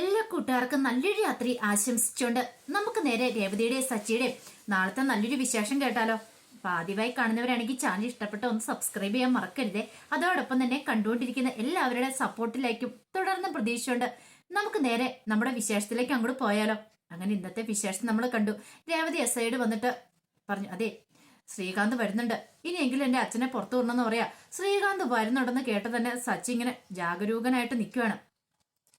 എല്ലാ കൂട്ടുകാർക്കും നല്ലൊരു രാത്രി ആശംസിച്ചുകൊണ്ട് നമുക്ക് നേരെ രേവതിയുടെ സച്ചിയുടെ നാളത്തെ നല്ലൊരു വിശേഷം കേട്ടാലോ? അപ്പൊ ആദ്യമായി കാണുന്നവരാണെങ്കിൽ ചാനൽ ഇഷ്ടപ്പെട്ട ഒന്ന് സബ്സ്ക്രൈബ് ചെയ്യാൻ മറക്കരുതേ. അതോടൊപ്പം തന്നെ കണ്ടുകൊണ്ടിരിക്കുന്ന എല്ലാവരുടെ സപ്പോർട്ടിലേക്കും തുടർന്ന് പ്രതീക്ഷയുണ്ട്. നമുക്ക് നേരെ നമ്മുടെ വിശേഷത്തിലേക്ക് അങ്ങോട്ട് പോയാലോ? അങ്ങനെ ഇന്നത്തെ വിശേഷം നമ്മൾ കണ്ടു. രേവതി എസ് ഐഡ് വന്നിട്ട് പറഞ്ഞു അതെ ശ്രീകാന്ത് വരുന്നുണ്ട്. ഇനിയെങ്കിലും എന്റെ അച്ഛനെ പുറത്തു വിടണമെന്ന് പറയാ. ശ്രീകാന്ത് വരുന്നുണ്ടെന്ന് കേട്ട് തന്നെ സച്ചി ഇങ്ങനെ ജാഗരൂകനായിട്ട് നിൽക്കുകയാണ്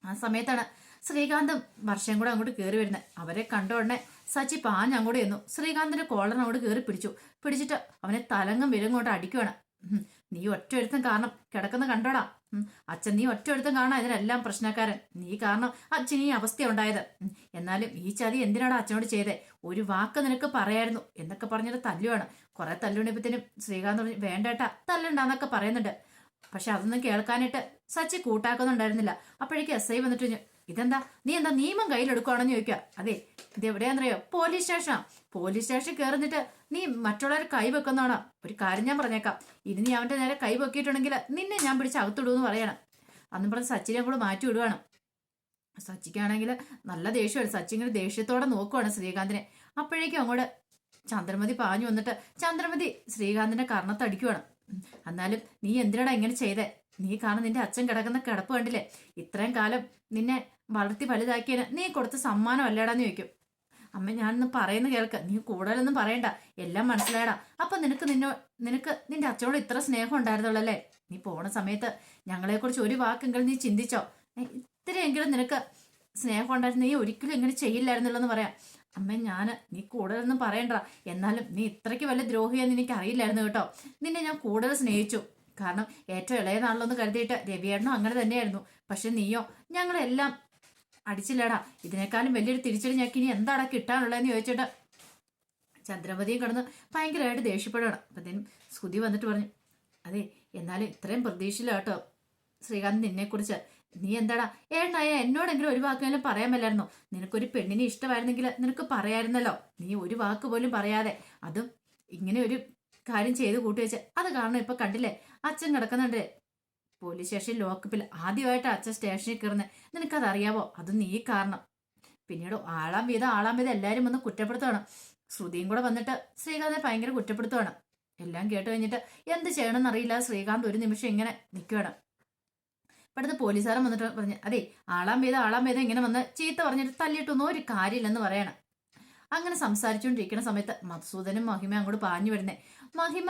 ആ സമയത്താണ് ശ്രീകാന്തും വർഷം കൂടെ അങ്ങോട്ട് കയറി വരുന്നത് അവരെ കണ്ട ഉടനെ സച്ചി പാഞ്ഞ് അങ്ങോട്ട് ചെന്നു. ശ്രീകാന്തിന്റെ കോളർ അങ്ങോട്ട് കയറി പിടിച്ചു. പിടിച്ചിട്ട് അവനെ തലങ്ങും വിലങ്ങോട്ട് അടിക്കുവാണ്. നീ ഒറ്റ ഒരുത്തം കാരണം കിടക്കുന്ന കണ്ടോടാ. അച്ഛൻ നീ ഒറ്റ ഒരുത്തം കാണാൻ ഇതിനെല്ലാം പ്രശ്നക്കാരൻ. നീ കാരണം അച്ഛൻ ഈ അവസ്ഥ ഉണ്ടായത്. എന്നാലും ഈ ചതി എന്തിനാടാ അച്ഛനോട് ചെയ്തേ? ഒരു വാക്ക് നിനക്ക് പറയായിരുന്നു എന്നൊക്കെ പറഞ്ഞിട്ട് തല്ലുവാണ്. കുറെ തല്ലുണിപ്പത്തിനും ശ്രീകാന്ത് പറഞ്ഞു വേണ്ടേട്ടാ തല്ലുണ്ടാന്നൊക്കെ പറയുന്നുണ്ട്. പക്ഷെ അതൊന്നും കേൾക്കാനായിട്ട് സച്ചി കൂട്ടാക്കുന്നുണ്ടായിരുന്നില്ല. അപ്പോഴേക്ക് എസ് ഐ വന്നിട്ട് ഇതെന്താ? നീ എന്താ നിയമം കയ്യിലെടുക്കുവാണെന്ന് ചോദിക്കുക. അതെ ഇത് എവിടെയാണെന്നറിയോ പോലീസ് സ്റ്റേഷനാ. പോലീസ് സ്റ്റേഷൻ കയറുന്നിട്ട് നീ മറ്റുള്ളവരെ കൈ വെക്കുന്നതാണോ ഒരു കാര്യം ഞാൻ പറഞ്ഞേക്കാം. ഇനി നീ അവന്റെ നേരെ കൈ വെക്കിയിട്ടുണ്ടെങ്കിൽ നിന്നെ ഞാൻ പിടിച്ച് അകത്തിടൂന്ന് പറയണം. അന്ന് പറഞ്ഞ സച്ചിനെ കൂടെ മാറ്റി വിടുവാണ്. സച്ചിക്കാണെങ്കിൽ നല്ല ദേഷ്യമാണ് സച്ചി ഇങ്ങനെ ദേഷ്യത്തോടെ നോക്കുവാണ് ശ്രീകാന്തിനെ. അപ്പോഴേക്കും അങ്ങോട്ട് ചന്ദ്രമതി പാഞ്ഞു വന്നിട്ട് ചന്ദ്രമതി ശ്രീകാന്തിന്റെ കർണത്തടിക്കുവാണ്. എന്നാലും നീ എന്തിനാടാ ഇങ്ങനെ ചെയ്തേ? നീ കാണാൻ നിന്റെ അച്ഛൻ കിടക്കുന്ന കിടപ്പ് കണ്ടില്ലേ? ഇത്രയും കാലം നിന്നെ വളർത്തി വലുതാക്കിയതിന് നീ കൊടുത്ത സമ്മാനം അല്ലേടാന്ന് ചോദിക്കും. അമ്മ ഞാനൊന്ന് പറയുന്ന കേൾക്ക്. നീ കൂടുതലൊന്നും പറയണ്ട. എല്ലാം മനസ്സിലായടാ. അപ്പൊ നിനക്ക് നിന്നോ നിനക്ക് നിന്റെ അച്ഛനോട് ഇത്ര സ്നേഹം ഉണ്ടായിരുന്നുള്ളൂ അല്ലേ നീ പോണ സമയത്ത് ഞങ്ങളെക്കുറിച്ച് ഒരു വാക്കെങ്കിലും നീ ചിന്തിച്ചോ? ഇത്രയെങ്കിലും നിനക്ക് സ്നേഹം ഉണ്ടായിരുന്നു. നീ ഒരിക്കലും ഇങ്ങനെ ചെയ്യില്ലായിരുന്നല്ലോ എന്ന് പറയാം. അമ്മ ഞാൻ നീ കൂടുതലൊന്നും പറയണ്ട. എന്നാലും നീ ഇത്രയ്ക്ക് വല്ല ദ്രോഹിയെന്ന് എനിക്ക് അറിയില്ലായിരുന്നു കേട്ടോ. നിന്നെ ഞാൻ കൂടുതൽ സ്നേഹിച്ചു. കാരണം ഏറ്റവും ഇളയ നാളിലൊന്ന് കരുതിയിട്ട് രവിയേട്ടനും അങ്ങനെ തന്നെയായിരുന്നു. പക്ഷെ നീയോ ഞങ്ങളെല്ലാം അടിച്ചില്ലടാ. ഇതിനേക്കാളും വലിയൊരു തിരിച്ചടി ഞങ്ങൾക്ക് ഇനി എന്താടാ കിട്ടാനുള്ളതെന്ന് ചോദിച്ചിട്ട് ചന്ദ്രമതിയും കിടന്ന് ഭയങ്കരമായിട്ട് ദേഷ്യപ്പെടുകയാണ് അപ്പത്തേനും സ്തുതി വന്നിട്ട് പറഞ്ഞു അതെ എന്നാലും ഇത്രയും പ്രതീക്ഷയില്ല കേട്ടോ. ശ്രീകാന്ത് നിന്നെക്കുറിച്ച് നീ എന്താടാ? ഏട്ടനായ എന്നോടെങ്കിലും ഒരു വാക്കെങ്കിലും പറയാൻ മേലായിരുന്നോ. നിനക്കൊരു പെണ്ണിനെ ഇഷ്ടമായിരുന്നെങ്കിൽ നിനക്ക് പറയായിരുന്നല്ലോ. നീ ഒരു വാക്ക് പോലും പറയാതെ അതും ഇങ്ങനെ ഒരു കാര്യം ചെയ്ത് കൂട്ടി വെച്ച്. അത് കാരണം ഇപ്പൊ കണ്ടില്ലേ? അച്ഛൻ കിടക്കുന്നുണ്ട്. പോലീസ് സ്റ്റേഷൻ ലോക്കപ്പിൽ ആദ്യമായിട്ട് അച്ഛൻ സ്റ്റേഷനിൽ കയറുന്നത് നിനക്കതറിയാവോ? അത് നീ കാരണം. പിന്നീട് ആളാം വീതം ആളാം വീതം എല്ലാവരും വന്ന് കുറ്റപ്പെടുത്തുകയാണ് ശ്രുതിയും കൂടെ വന്നിട്ട് ശ്രീകാന്തിനെ ഭയങ്കര കുറ്റപ്പെടുത്തുകയാണ് എല്ലാം കേട്ട് കഴിഞ്ഞിട്ട് എന്ത് ചെയ്യണമെന്ന് അറിയില്ല. ശ്രീകാന്ത് ഒരു നിമിഷം ഇങ്ങനെ നിൽക്കുകയാണ് പെട്ടെന്ന് പോലീസുകാരൻ വന്നിട്ട് പറഞ്ഞു അതെ ആളാം വീതം ആളാം വീതം ഇങ്ങനെ വന്ന് ചീത്ത പറഞ്ഞിട്ട് തല്ലിയിട്ടൊന്നും ഒരു കാര്യമില്ലെന്ന് പറയണം. അങ്ങനെ സംസാരിച്ചുകൊണ്ടിരിക്കുന്ന സമയത്ത് മധുസൂദനും മഹിമ അങ്ങോട്ട് പാഞ്ഞു വരുന്നേ. മഹിമ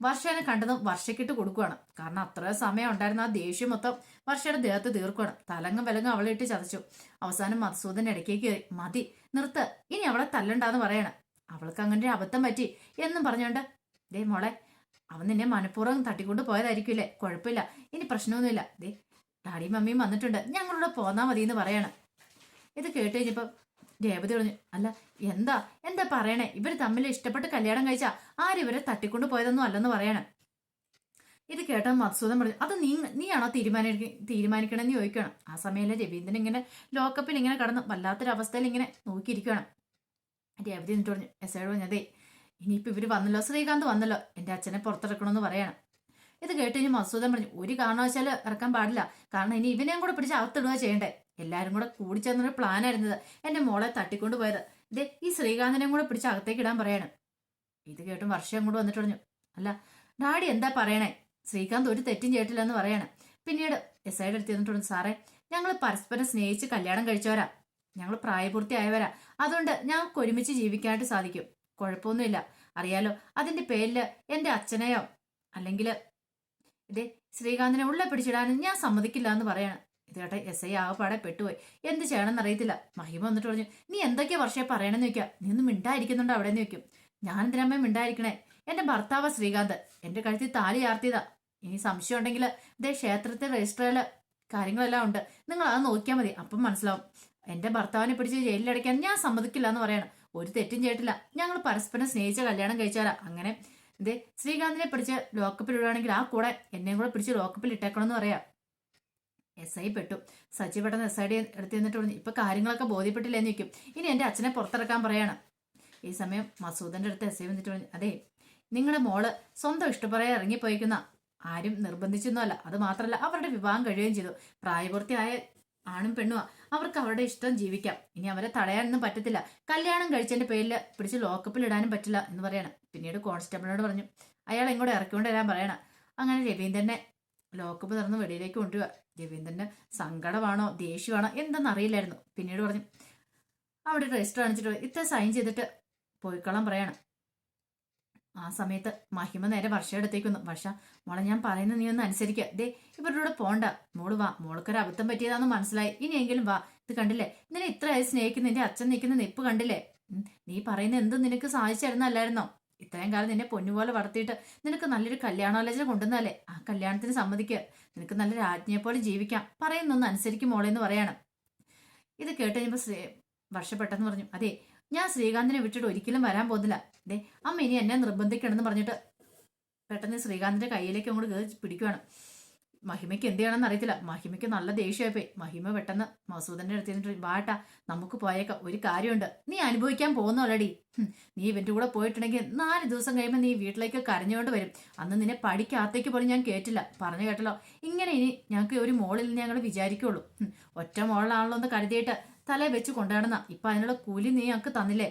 വർഷേനെ കണ്ടതും വർഷക്കിട്ട് കൊടുക്കുവാണ്. കാരണം അത്ര സമയം ഉണ്ടായിരുന്ന ആ ദേഷ്യം മൊത്തം വർഷയുടെ ദേഹത്ത് തീർക്കുവാണ്. തലങ്ങും വിലങ്ങും അവളെ ഇട്ട് ചതച്ചു. അവസാനം മധുസൂദൻ ഇടയ്ക്കേക്ക് കയറി മതി നിർത്ത്. ഇനി അവളെ തല്ലണ്ടാന്ന് പറയണം. അവൾക്ക് അങ്ങനെ ഒരു അബദ്ധം പറ്റി എന്നും പറഞ്ഞോണ്ട് ദേ മോളെ അവൻ നിന്നെ മനഃപൂർവം തട്ടിക്കൊണ്ട് പോയതായിരിക്കില്ലേ? കുഴപ്പമില്ല. ഇനി പ്രശ്നമൊന്നുമില്ല. ദേ ഡാഡിയും മമ്മിയും വന്നിട്ടുണ്ട്. ഞങ്ങളോട് പോന്നാ മതി എന്ന് പറയണം. ഇത് കേട്ട് കഴിഞ്ഞപ്പോ രേവതി പറഞ്ഞു അല്ല എന്താ? എന്താ പറയണേ? ഇവർ തമ്മിൽ ഇഷ്ടപ്പെട്ട് കല്യാണം കഴിച്ചാ ആരിവരെ തട്ടിക്കൊണ്ട് പോയതൊന്നും അല്ലെന്ന് പറയണേ. ഇത് കേട്ട മധുസൂദൻ പറഞ്ഞു അത് നീ നീയാണോ തീരുമാനിക്കണം തീരുമാനിക്കണമെന്ന് ചോദിക്കണം. ആ സമയത്ത് രവീന്ദ്രൻ ഇങ്ങനെ ലോക്കപ്പിൽ ഇങ്ങനെ കടന്നു വല്ലാത്തൊരവസ്ഥയിൽ ഇങ്ങനെ നോക്കിയിരിക്കണം. രേവതി എന്നിട്ട് പറഞ്ഞു എസ് ഐ പറഞ്ഞു അതെ ഇനിയിപ്പോ ഇവർ വന്നല്ലോ ശ്രീകാന്ത് വന്നല്ലോ എന്റെ അച്ഛനെ പുറത്തിറക്കണമെന്ന് പറയണം. ഇത് കേട്ട് കഴിഞ്ഞ് മസൂദൻ പറഞ്ഞു ഒരു കാരണവശാലും ഇറക്കാൻ പാടില്ല. കാരണം ഇനി ഇവനെയും കൂടെ പിടിച്ച് അകത്തിടുക ചെയ്യണ്ടേ. എല്ലാരും കൂടെ കൂടി ചേർന്നൊരു പ്ലാനായിരുന്നത് എന്റെ മോളെ തട്ടിക്കൊണ്ട് പോയത്. ദേ ഈ ശ്രീകാന്തിനെയും കൂടെ പിടിച്ച് അകത്തേക്ക് ഇടാൻ പറയാണ്. ഇത് കേട്ടും വർഷം അങ്ങോട്ട് വന്നിട്ട് പറഞ്ഞു അല്ല ഡാഡി എന്താ പറയണേ? ശ്രീകാന്ത് ഒരു തെറ്റും ചെയ്തിട്ടില്ലെന്ന് പറയാണ്. പിന്നീട് എസ് ഐയുടെ അടുത്ത് ചെന്നിട്ട് പറഞ്ഞു സാറേ ഞങ്ങൾ പരസ്പരം സ്നേഹിച്ച് കല്യാണം കഴിച്ചവരാ. ഞങ്ങൾ പ്രായപൂർത്തിയായവരാ. അതുകൊണ്ട് ഞങ്ങൾക്ക് ഒരുമിച്ച് ജീവിക്കാനായിട്ട് സാധിക്കും. കുഴപ്പമൊന്നുമില്ല. അറിയാലോ അതിന്റെ പേരിൽ എന്റെ അച്ഛനെയോ അല്ലെങ്കിൽ ഇതേ ശ്രീകാന്തിനെ ഉള്ള പിടിച്ചിടാനും ഞാൻ സമ്മതിക്കില്ല എന്ന് പറയണം. കേട്ടെ എസ് ഐ ആകപ്പാടെ പെട്ടുപോയി. എന്ത് ചെയ്യണമെന്ന് അറിയത്തില്ല. മഹിമ വന്നിട്ട് പറഞ്ഞു നീ എന്തൊക്കെയാ വർഷേ പറയണമെന്ന് ചോദിക്കുക നീ ഒന്നും മിണ്ടായിരിക്കുന്നുണ്ടോ അവിടെ നിന്ന് ചോദിക്കും. ഞാൻ എന്തിനമ്മേ മിണ്ടായിരിക്കണേ? എന്റെ ഭർത്താവ് ശ്രീകാന്ത് എന്റെ കഴുത്തിൽ താലി ചാർത്തിയതാ ഇനി സംശയം ഉണ്ടെങ്കിൽ ഇതേ ക്ഷേത്രത്തിൽ രജിസ്റ്ററിൽ കാര്യങ്ങളെല്ലാം ഉണ്ട്. നിങ്ങൾ അത് നോക്കിയാൽ മതി. അപ്പം മനസ്സിലാവും. എന്റെ ഭർത്താവിനെ പിടിച്ച് ജയിലിലടയ്ക്കാൻ ഞാൻ സമ്മതിക്കില്ല എന്ന് പറയണം. ഒരു തെറ്റും ചെയ്തിട്ടില്ല. ഞങ്ങൾ പരസ്പരം സ്നേഹിച്ച കല്യാണം കഴിച്ചാലാ അങ്ങനെ ഇതേ ശ്രീകാന്തിനെ പിടിച്ച് ലോക്കപ്പിൽ ഇടുകയാണെങ്കിൽ ആ കൂടെ എന്നെയും കൂടെ പിടിച്ച് ലോക്കപ്പിൽ ഇട്ടേക്കണമെന്ന് പറയാം. എസ് ഐ പെട്ടു. സച്ചി പെട്ടെന്ന് എസ് ഐ ഡി എടുത്ത് നിന്നിട്ട് പറഞ്ഞു ഇപ്പൊ കാര്യങ്ങളൊക്കെ ബോധ്യപ്പെട്ടില്ല എന്ന് വെക്കും ഇനി എന്റെ അച്ഛനെ പുറത്തിറക്കാൻ പറയാണ്. ഈ സമയം മസൂദന്റെ അടുത്ത് എസ് ഐ വന്നിട്ട് പറഞ്ഞു അതെ നിങ്ങളുടെ മോൾ സ്വന്തം ഇഷ്ടപ്പറയെ ഇറങ്ങിപ്പോയിക്കുന്ന ആരും നിർബന്ധിച്ചൊന്നുമല്ല. അത് മാത്രമല്ല അവരുടെ വിവാഹം കഴിയുകയും ചെയ്തു. പ്രായപൂർത്തിയായ ആണും പെണ്ണുമാ. അവർക്ക് അവരുടെ ഇഷ്ടം ജീവിക്കാം. ഇനി അവരെ തടയാനൊന്നും പറ്റത്തില്ല. കല്യാണം കഴിച്ചതിന്റെ പേരിൽ പിടിച്ച് ലോക്കപ്പിൽ ഇടാനും പറ്റില്ല എന്ന് പറയണം. പിന്നീട് കോൺസ്റ്റബിളിനോട് പറഞ്ഞു അയാൾ ഇങ്ങോട്ട് ഇറക്കിക്കൊണ്ട് വരാൻ പറയണം. അങ്ങനെ രവീന്ദ്രനെ ലോക്കപ്പ് തുറന്ന് വെളിയിലേക്ക് കൊണ്ടുപോവാ രവീന്ദ്രന് സങ്കടമാണോ ദേഷ്യമാണോ എന്തെന്ന് അറിയില്ലായിരുന്നു പിന്നീട് പറഞ്ഞു അവിടെ രജിസ്റ്റർ കാണിച്ചിട്ട് ഇത്ര സൈൻ ചെയ്തിട്ട് പോയിക്കോളാൻ പറയണം. ആ സമയത്ത് മഹിമ നേരെ വർഷ എടുത്തേക്ക് വന്നു വർഷ മോളെ ഞാൻ പറയുന്ന നീ ഒന്ന് അനുസരിക്കുക ദേ ഇവരുടെ പോണ്ട. മോൾ വാ. മോൾക്കൊരു അബദ്ധം പറ്റിയതാന്ന് മനസ്സിലായി. ഇനിയെങ്കിലും വാ. ഇത് കണ്ടില്ലേ? നിന്നെ ഇത്രയായി സ്നേഹിക്കുന്ന നിന്റെ അച്ഛൻ നിൽക്കുന്ന നിപ്പ് കണ്ടില്ലേ? നീ പറയുന്ന എന്തും നിനക്ക് സാധിച്ചിരുന്നല്ലായിരുന്നോ ഇത്രയും കാലം നിന്നെ പൊന്നുപോലെ വളർത്തിയിട്ട് നിനക്ക് നല്ലൊരു കല്യാണാലോചന കൊണ്ടുവന്നല്ലേ ആ കല്യാണത്തിന് സമ്മതിക്കുക നിനക്ക് നല്ല രാജ്ഞിയെ പോലെ ജീവിക്കാം പറയുന്നൊന്ന് അനുസരിക്കും മോളെ എന്ന് പറയാണ്. ഇത് കേട്ട് കഴിഞ്ഞപ്പോൾ ശ്രീ പെട്ടെന്ന് പറഞ്ഞു. അതെ ഞാൻ ശ്രീകാന്തിനെ വിട്ടിട്ട് ഒരിക്കലും വരാൻ പോകുന്നില്ല. ദേ അമ്മ ഇനി എന്നെ നിർബന്ധിക്കണമെന്ന് പറഞ്ഞിട്ട് പെട്ടെന്ന് ശ്രീകാന്തിന്റെ കയ്യിലേക്ക് അങ്ങോട്ട് കയറി പിടിക്കുവാണ്. മഹിമയ്ക്ക് എന്ത് ചെയ്യണമെന്ന് അറിയത്തില്ല. മഹിമയ്ക്ക് നല്ല ദേഷ്യമായിപ്പോയി. മഹിമ പെട്ടെന്ന് മസൂദന്റെ അടുത്ത് നിന്നിട്ട് ബാട്ട നമുക്ക് പോയേക്കാം. ഒരു കാര്യമുണ്ട്. നീ അനുഭവിക്കാൻ പോകുന്നോളടി നീ ഇവന്റെ കൂടെ പോയിട്ടുണ്ടെങ്കിൽ നാല് ദിവസം കഴിയുമ്പോൾ നീ വീട്ടിലേക്ക് കരഞ്ഞുകൊണ്ട് വരും. അന്ന് നിന്നെ പഠിക്കാത്തേക്ക് പോലും ഞാൻ കേട്ടില്ല പറഞ്ഞു കേട്ടല്ലോ. ഇങ്ങനെ ഇനി ഞങ്ങൾക്ക് ഒരു മോളിൽ ഞങ്ങൾ വിചാരിക്കുള്ളൂ. ഒറ്റ മോളിലാണല്ലോ എന്ന് കരുതിയിട്ട് തല വെച്ച് കൊണ്ടുനടന്ന ഇപ്പൊ അതിനുള്ള കൂലി നീ ഞങ്ങൾക്ക് തന്നില്ലേ?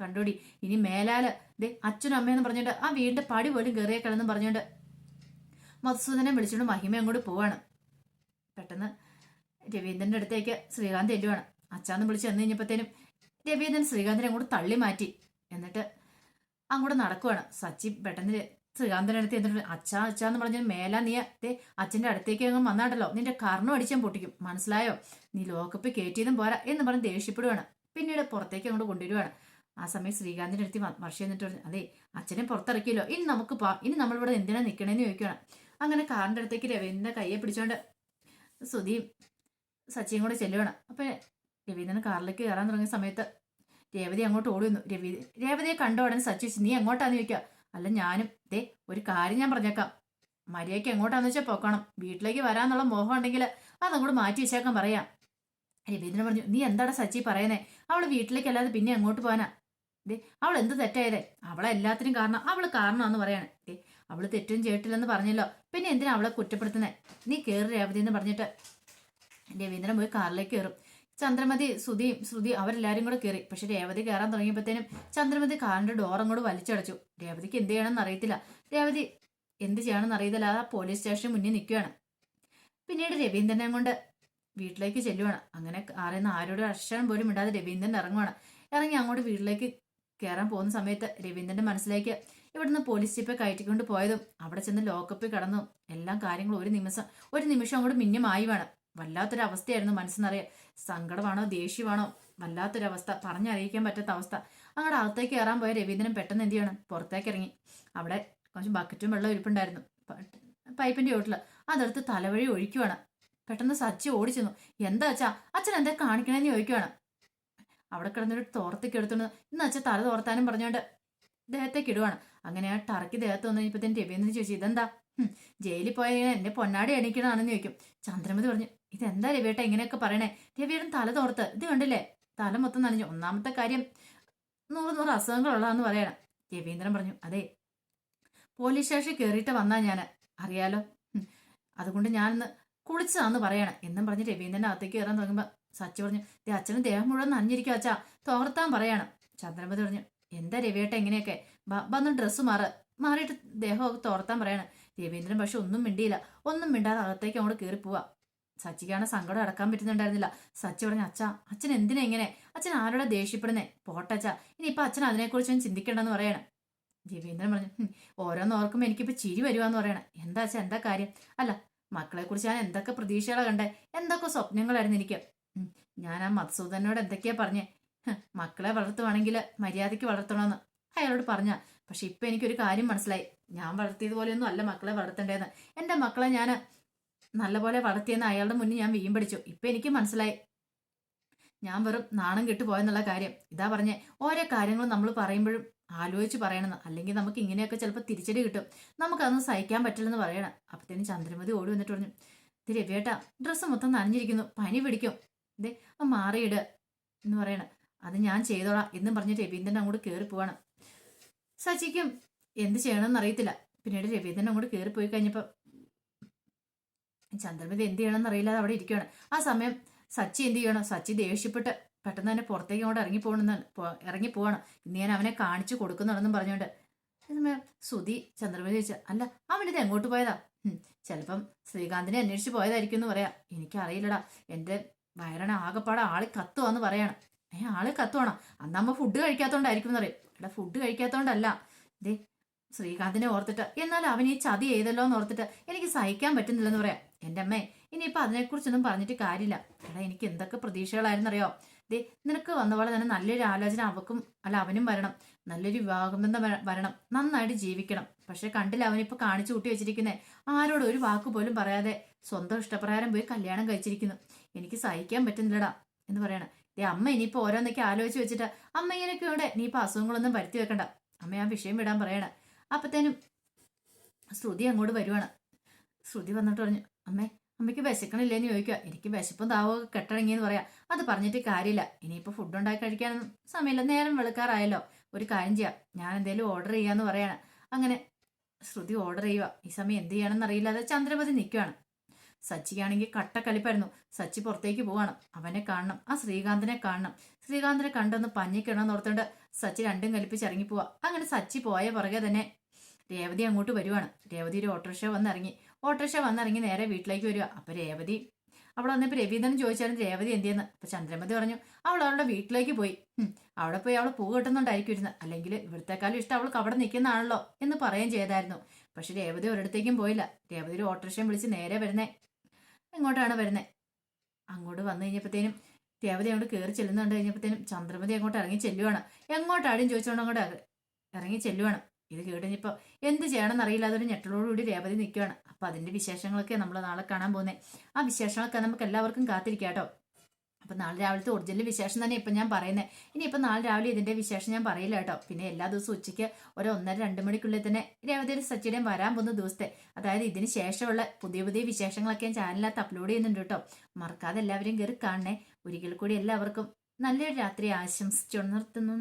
കണ്ടോടി ഇനി മേലാൽ ദേ അച്ഛനും അമ്മയെന്ന് പറഞ്ഞിട്ട് ആ വീടിന്റെ പടി പോലും കയറിയേക്കളെന്ന് പറഞ്ഞുകൊണ്ട് മധുസൂദനെ വിളിച്ചുകൊണ്ട് മഹിമ അങ്ങോട്ട് പോവാണ്. പെട്ടെന്ന് രവീന്ദ്രന്റെ അടുത്തേക്ക് ശ്രീകാന്ത് എല്ലുവാണ് അച്ഛാന്ന് വിളിച്ച് ചെന്ന് കഴിഞ്ഞപ്പോഴത്തേനും രവീന്ദ്രൻ ശ്രീകാന്തിനെ അങ്ങോട്ട് തള്ളി മാറ്റി. എന്നിട്ട് അങ്ങോട്ട് നടക്കുവാണ്. സച്ചി പെട്ടെന്ന് ശ്രീകാന്തിന്റെ അടുത്ത് എന്നിട്ട് അച്ഛാ അച്ഛാന്ന് പറഞ്ഞ മേലാ നീ തേ അച്ഛന്റെ അടുത്തേക്ക് അങ്ങ് വന്നാണ്ടല്ലോ. നിന്റെ കർണം അടിച്ചാൻ പൊട്ടിക്കും. മനസ്സിലായോ? നീ ലോകപ്പ് കയറ്റിയതും പോരാ എന്ന് പറഞ്ഞ് ദേഷ്യപ്പെടുവാണ്. പിന്നീട് പുറത്തേക്ക് അങ്ങോട്ട് കൊണ്ടുവരുവാണ്. ആ സമയം ശ്രീകാന്തിന്റെ അടുത്ത് വർഷം എന്നിട്ട് പറഞ്ഞു അതെ അച്ഛനെ പുറത്തിറക്കിയല്ലോ. ഇനി നമുക്ക് പാ ഇനി നമ്മളിവിടെ എന്തിനാ നിൽക്കണേന്ന് ചോദിക്കുകയാണ് അങ്ങനെ കാറിന്റെ അടുത്തേക്ക് രവീന്ദ്രന്റെ കയ്യെ പിടിച്ചോണ്ട് സുധിയും സച്ചിയും കൂടെ ചെല്ലുവാണ്. അപ്പൊ രവീന്ദ്രൻ കാറിലേക്ക് കയറാൻ തുടങ്ങിയ സമയത്ത് രേവതി അങ്ങോട്ട് ഓടി വന്നു. രവി രേവതിയെ കണ്ട ഉടനെ സച്ചി നീ എങ്ങോട്ടാന്ന് ചോദിക്കുക അല്ല ഞാനും ദേ ഒരു കാര്യം ഞാൻ പറഞ്ഞേക്കാം. മര്യാദയ്ക്ക് എങ്ങോട്ടാന്ന് വെച്ചാൽ പോക്കണം. വീട്ടിലേക്ക് വരാന്നുള്ള മോഹം ഉണ്ടെങ്കിൽ അതങ്ങോട്ട് മാറ്റി വെച്ചേക്കാൻ പറയാം. രവീന്ദ്രൻ പറഞ്ഞു നീ എന്താണ് സച്ചി പറയുന്നേ? അവൾ വീട്ടിലേക്ക് അല്ലാതെ പിന്നെ എങ്ങോട്ട് പോകാനാ ദേ അവൾ എന്ത് തെറ്റായതേ? അവളെ എല്ലാത്തിനും കാരണം അവൾ കാരണമാന്ന് പറയാണ്. ദേ അവൾ തെറ്റും ചെയ്തിട്ടില്ലെന്ന് പറഞ്ഞല്ലോ. പിന്നെ എന്തിനാ അവളെ കുറ്റപ്പെടുത്തുന്നത് നീ കേറി രേവതി എന്ന് പറഞ്ഞിട്ട്. രവീന്ദ്രൻ പോയി കാറിലേക്ക് കയറും. ചന്ദ്രമതി സുധിയും ശ്രുതി അവരെല്ലാരും കൂടെ കയറി പക്ഷെ രേവതി കയറാൻ തുടങ്ങിയപ്പോഴത്തേനും ചന്ദ്രമതി കാറിന്റെ ഡോർ അങ്ങോട്ട് വലിച്ചടച്ചു. രേവതിക്ക് എന്ത് ചെയ്യണമെന്ന് അറിയത്തില്ല. രേവതി എന്ത് ചെയ്യണമെന്ന് അറിയത്തില്ല. ആ പോലീസ് സ്റ്റേഷന് മുന്നിൽ നിൽക്കുകയാണ്. പിന്നീട് രവീന്ദ്രനെ കൊണ്ട് വീട്ടിലേക്ക് ചെല്ലുവാണ്. അങ്ങനെ അറിയുന്ന ആരോടും അക്ഷരം പോലും ഇടാതെ രവീന്ദ്രൻ ഇറങ്ങുവാണ്. ഇറങ്ങി അങ്ങോട്ട് വീട്ടിലേക്ക് കയറാൻ പോകുന്ന സമയത്ത് രവീന്ദ്രന്റെ മനസ്സിലേക്ക് ഇവിടുന്ന് പോലീസ് ജീപ്പ് കയറ്റിക്കൊണ്ട് പോയതും അവിടെ ചെന്ന് ലോക്കപ്പിൽ കടന്നു എല്ലാം കാര്യങ്ങളും ഒരു നിമിഷം ഒരു നിമിഷം അങ്ങോട്ട് മിന്നുമായി വേണം. വല്ലാത്തൊരു അവസ്ഥയായിരുന്നു മനസ്സിനറിയാം സങ്കടമാണോ ദേഷ്യമാണോ? വല്ലാത്തൊരവസ്ഥ. പറഞ്ഞറിയിക്കാൻ പറ്റാത്ത അവസ്ഥ. അങ്ങോട്ട് അകത്തേക്ക് കയറാൻ പോയ രവീന്ദ്രൻ പെട്ടെന്ന് എന്ത് ചെയ്യണം? പുറത്തേക്ക് ഇറങ്ങി. അവിടെ കുറച്ച് ബക്കറ്റും വെള്ളം ഇരിപ്പുണ്ടായിരുന്നു. പൈപ്പിന്റെ ചോട്ടിൽ. അതെടുത്ത് തലവഴി ഒഴിക്കുവാണ്. പെട്ടെന്ന് സച്ചി ഓടിച്ചെന്നു എന്താ അച്ഛാ? അച്ഛൻ എന്താ കാണിക്കണേന്ന് ചോദിക്കുവാണ്. അവിടെ കിടന്നൊരു തോർത്തേക്ക് എടുത്തോണ്ട് ഇന്ന് അച്ഛൻ തല തോർത്താനും പറഞ്ഞോണ്ട് ദേഹത്തേക്ക് ഇടുവാണ്. അങ്ങനെ ആ ടറക്കി ദേഹത്ത് വന്നു കഴിഞ്ഞപ്പോ രവീന്ദ്രൻ ചോദിച്ചു ഇതെന്താ? ജയിലിൽ പോയ എന്റെ പൊന്നാടി എണീക്കണാണെന്ന് ചോദിക്കും. ചന്ദ്രമതി പറഞ്ഞു ഇതെന്താ രവിയേട്ട ഇങ്ങനെയൊക്കെ പറയണേ? രവിയേട്ടൻ തല തോർത്ത് ഇത് കണ്ടില്ലേ? തല മൊത്തം നനഞ്ഞു. ഒന്നാമത്തെ കാര്യം നൂറ് നൂറ് അസുഖങ്ങളുള്ളതെന്ന് പറയണം. രവീന്ദ്രൻ പറഞ്ഞു അതെ പോലീസ് സ്റ്റേഷൻ കയറിയിട്ട് വന്നാ ഞാൻ അറിയാലോ? അതുകൊണ്ട് ഞാനൊന്ന് കുളിച്ചതാന്ന് പറയണം. എന്നും പറഞ്ഞ് രവീന്ദ്രന്റെ അകത്തേക്ക് കയറാൻ തുടങ്ങുമ്പോ സച്ചു പറഞ്ഞു അച്ഛനും ദേഹം മുഴുവൻ നനഞ്ഞിരിക്കും അച്ഛാ. തോർത്താൻ പറയണം. ചന്ദ്രമതി പറഞ്ഞു എന്താ രവിയേട്ട ഇങ്ങനെയൊക്കെ? ബാബ വന്ന് ഡ്രസ്സ് മാറ്. മാറിയിട്ട് ദേഹമൊക്കെ തോർത്താൻ പറയണം. രവീന്ദ്രൻ പക്ഷെ ഒന്നും മിണ്ടിയില്ല. ഒന്നും മിണ്ടാതെ അകത്തേക്ക് അങ്ങോട്ട് കയറി പോവാ. സച്ചിക്കാണ് സങ്കടം അടക്കാൻ പറ്റുന്നുണ്ടായിരുന്നില്ല. സച്ചി പറഞ്ഞ അച്ഛ അച്ഛൻ എന്തിനാ ഇങ്ങനെ? അച്ഛൻ ആരോടെ ദേഷ്യപ്പെടുന്നേ? പോട്ടച്ച ഇനി ഇപ്പൊ അച്ഛൻ അതിനെക്കുറിച്ച് ഞാൻ ചിന്തിക്കണ്ടെന്ന് പറയണം. രവീന്ദ്രൻ പറഞ്ഞു "ഹും, ഓരോന്ന് ഓർക്കുമ്പോ എനിക്കിപ്പോ ചിരി വരുവാന്ന് പറയണം. എന്താ അച്ഛാ എന്താ കാര്യം? അല്ല മക്കളെ കുറിച്ച് ഞാൻ എന്തൊക്കെ പ്രതീക്ഷകളെ കണ്ടേ? എന്തൊക്കെ സ്വപ്നങ്ങളായിരുന്നു എനിക്ക്? ഞാൻ ആ മത്സൂദനോട് എന്തൊക്കെയാ പറഞ്ഞേ? മക്കളെ വളർത്തുവാണെങ്കിൽ മര്യാദയ്ക്ക് വളർത്തണമെന്ന് അയാളോട് പറഞ്ഞ. പക്ഷെ ഇപ്പൊ എനിക്കൊരു കാര്യം മനസ്സിലായി. ഞാൻ വളർത്തിയതുപോലെയൊന്നും അല്ല മക്കളെ വളർത്തേണ്ടതെന്ന്. എന്റെ മക്കളെ ഞാൻ നല്ലപോലെ വളർത്തിയെന്ന് അയാളുടെ മുന്നിൽ ഞാൻ വീം പിടിച്ചു. ഇപ്പൊ എനിക്ക് മനസ്സിലായി. ഞാൻ വെറും നാണം കെട്ടു പോയെന്നുള്ള കാര്യം. ഇതാ പറഞ്ഞേ ഓരോ കാര്യങ്ങളും നമ്മൾ പറയുമ്പോഴും ആലോചിച്ച് പറയണമെന്ന് അല്ലെങ്കിൽ നമുക്ക് ഇങ്ങനെയൊക്കെ ചിലപ്പോൾ തിരിച്ചടി കിട്ടും. നമുക്കതൊന്നും സഹിക്കാൻ പറ്റില്ലെന്ന് പറയണം. അപ്പത്തേനും ചന്ദ്രമതി ഓടി വന്നിട്ട് പറഞ്ഞു ഇത് രവിയേട്ടാ ഡ്രസ്സ് മൊത്തം നനഞ്ഞിരിക്കുന്നു. പനി പിടിക്കും. ഇതേ മാറിയിട് എന്ന് പറയണം. അത് ഞാൻ ചെയ്തോളാം എന്നും പറഞ്ഞ് രവീന്ദ്രൻ അങ്ങോട്ട് കയറി പോവാണ്. സച്ചിക്കും എന്ത് ചെയ്യണമെന്ന് അറിയത്തില്ല. പിന്നീട് രവീന്ദ്രൻ അങ്ങോട്ട് കയറി പോയി കഴിഞ്ഞപ്പോൾ ചന്ദ്രമതി എന്ത് ചെയ്യണമെന്ന് അറിയില്ലാതെ അവിടെ ഇരിക്കുകയാണ് ആ സമയം സച്ചി എന്ത് ചെയ്യണം? സച്ചി ദേഷ്യപ്പെട്ട് പെട്ടെന്ന് തന്നെ പുറത്തേക്ക് അങ്ങോട്ട് ഇറങ്ങി പോകണമെന്നാണ് ഇറങ്ങി പോവാണ്. ഇന്ന് ഞാൻ അവനെ കാണിച്ചു കൊടുക്കുന്നുണ്ടെന്നും പറഞ്ഞുകൊണ്ട്. സമയം സുധി ചന്ദ്രമതി ചോദിച്ച അല്ല അവനിത് എങ്ങോട്ട് പോയതാ? ചിലപ്പം ശ്രീകാന്തിനെ അന്വേഷിച്ച് പോയതായിരിക്കും എന്ന് പറയാം. എനിക്കറിയില്ലടാ. എന്റെ വയറണ ആകെപ്പാടെ ആളി കത്തുവാന്ന് പറയാണ്. ഏ ആൾ കത്തുവാണോ അന്നമ്മ ഫുഡ് കഴിക്കാത്തോണ്ടായിരിക്കും എന്ന് പറയും എടാ ഫുഡ് കഴിക്കാത്തോണ്ടല്ല. ദേ ശ്രീകാന്തിനെ ഓർത്തിട്ട് എന്നാൽ അവൻ ഈ ചതി ചെയ്തല്ലോ എന്ന് ഓർത്തിട്ട് എനിക്ക് സഹിക്കാൻ പറ്റുന്നില്ലെന്ന് പറയാം. എന്റെ അമ്മേ ഇനിയിപ്പോൾ അതിനെക്കുറിച്ചൊന്നും പറഞ്ഞിട്ട് കാര്യമില്ല. എടാ എനിക്ക് എന്തൊക്കെ പ്രതീക്ഷകളായിരുന്നറിയോ? ദേ നിനക്ക് വന്ന പോലെ തന്നെ നല്ലൊരു ആലോചന അവക്കും അല്ല അവനും വരണം. നല്ലൊരു വിവാഹം ബന്ധം വരണം. നന്നായിട്ട് ജീവിക്കണം. പക്ഷെ കണ്ടില്ല അവനിപ്പോൾ കാണിച്ചു കൂട്ടി വെച്ചിരിക്കുന്നേ. ആരോട് ഒരു വാക്ക് പോലും പറയാതെ സ്വന്തം ഇഷ്ടപ്രകാരം പോയി കല്യാണം കഴിച്ചിരിക്കുന്നു. എനിക്ക് സഹിക്കാൻ പറ്റുന്നില്ലടാ എന്ന് പറയണം. ദേ അമ്മ ഇനിയിപ്പോൾ ഓരോന്നൊക്കെ ആലോചിച്ച് വെച്ചിട്ട് അമ്മ ഇങ്ങനെയൊക്കെ നീ ഇനിയിപ്പോൾ അസുഖങ്ങളൊന്നും വരുത്തി വെക്കണ്ട. അമ്മ ആ വിഷയം വിടാൻ പറയണ. അപ്പത്തേനും ശ്രുതി അങ്ങോട്ട് വരുവാണ്. ശ്രുതി വന്നിട്ട് പറഞ്ഞു അമ്മേ അമ്മയ്ക്ക് വിശക്കണില്ലേന്ന് ചോദിക്കുക എനിക്ക് വിശപ്പും താവോ കെട്ടണങ്ങിയെന്ന് പറയാം. അത് പറഞ്ഞിട്ട് കാര്യമില്ല. ഇനിയിപ്പോൾ ഫുഡ് ഉണ്ടാക്കി കഴിക്കാനൊന്നും സമയമില്ല. നേരം വെളുക്കാറായല്ലോ. ഒരു കാര്യം ചെയ്യാം. ഞാൻ എന്തേലും ഓർഡർ ചെയ്യാന്ന് പറയാണ്. അങ്ങനെ ശ്രുതി ഓർഡർ ചെയ്യുക ഈ സമയം എന്ത് ചെയ്യണമെന്ന് അറിയില്ലാതെ ചന്ദ്രപതി നിൽക്കുകയാണ് സച്ചിക്കാണെങ്കിൽ കട്ടക്കലിപ്പായിരുന്നു. സച്ചി പുറത്തേക്ക് പോവാണ്. അവനെ കാണണം. ആ ശ്രീകാന്തിനെ കാണണം. ശ്രീകാന്തിനെ കണ്ടൊന്ന് പഞ്ഞിക്കണമെന്ന് ഓർത്തുകൊണ്ട് സച്ചി രണ്ടും കലിപ്പിച്ച് ഇറങ്ങിപ്പോവാ അങ്ങനെ സച്ചി പോയ പുറകെ തന്നെ രേവതി അങ്ങോട്ട് വരുവാണ്. രേവതി ഒരു ഓട്ടോറിക്ഷ വന്നിറങ്ങി. ഓട്ടോറിക്ഷ വന്നിറങ്ങി നേരെ വീട്ടിലേക്ക് വരിക. അപ്പൊ രേവതി അവിടെ വന്നപ്പോൾ രവീന്ദ്രൻ ചോദിച്ചാലും രേവതി എന്തിയെന്ന് അപ്പൊ ചന്ദ്രമതി പറഞ്ഞു അവൾ അവളുടെ വീട്ടിലേക്ക് പോയി. അവിടെ പോയി അവൾ പൂ കെട്ടുന്നുണ്ടായിരിക്കും ഇരുന്ന് അല്ലെങ്കിൽ ഇവിടത്തെക്കാളും ഇഷ്ടം അവൾക്ക് അവിടെ നിൽക്കുന്നതാണല്ലോ എന്ന് പറയുകയും ചെയ്തായിരുന്നു. പക്ഷെ രേവതി ഒരിടത്തേക്കും പോയില്ല. രേവതി ഒരു ഓട്ടോറിക്ഷയും വിളിച്ച് നേരെ വരുന്നേ. എങ്ങോട്ടാണ് വരുന്നേ? അങ്ങോട്ട് വന്നു കഴിഞ്ഞപ്പോഴത്തേനും രേവതി അങ്ങോട്ട് കയറി ചെല്ലുന്നുണ്ട് കഴിഞ്ഞപ്പോഴത്തേനും ചന്ദ്രമതി അങ്ങോട്ട് ഇറങ്ങി ചെല്ലുവാണ്. എങ്ങോട്ടാടും ചോദിച്ചുകൊണ്ട് അങ്ങോട്ട് ഇറങ്ങി ചെല്ലുവാണ്. ഇത് കേട്ടുകഴിഞ്ഞപ്പോൾ എന്ത് ചെയ്യണമെന്ന് അറിയില്ല അതൊരു ഞെട്ടലോടുകൂടി രേവതി നിൽക്കുകയാണ് അപ്പൊ അതിന്റെ വിശേഷങ്ങളൊക്കെ നമ്മൾ നാളെ കാണാൻ പോകുന്നത് ആ വിശേഷങ്ങളൊക്കെ നമുക്ക് എല്ലാവർക്കും കാത്തിരിക്കാം കേട്ടോ. അപ്പൊ നാളെ രാവിലത്തെ ഒറിജിനൽ വിശേഷം തന്നെ ഇപ്പൊ ഞാൻ പറയുന്നത് ഇനിയിപ്പോ നാളെ രാവിലെ ഇതിന്റെ വിശേഷം ഞാൻ പറയില്ല കേട്ടോ. പിന്നെ എല്ലാ ദിവസവും ഉച്ചയ്ക്ക് ഒരു ഒന്നര രണ്ട് മണിക്കുള്ളിൽ തന്നെ രേവതിയുടെ സച്ചിയുടെയും വരാൻ പോകുന്ന ദിവസത്തെ. അതായത് ഇതിന് ശേഷമുള്ള പുതിയ പുതിയ വിശേഷങ്ങളൊക്കെ ഞാൻ ചാനലിനകത്ത് അപ്ലോഡ് ചെയ്യുന്നുണ്ട് കേട്ടോ. മറക്കാതെ എല്ലാവരും കയറി കാണണേ. ഒരിക്കൽ കൂടി എല്ലാവർക്കും നല്ലൊരു രാത്രി ആശംസിച്ചു നിർത്തുന്നു.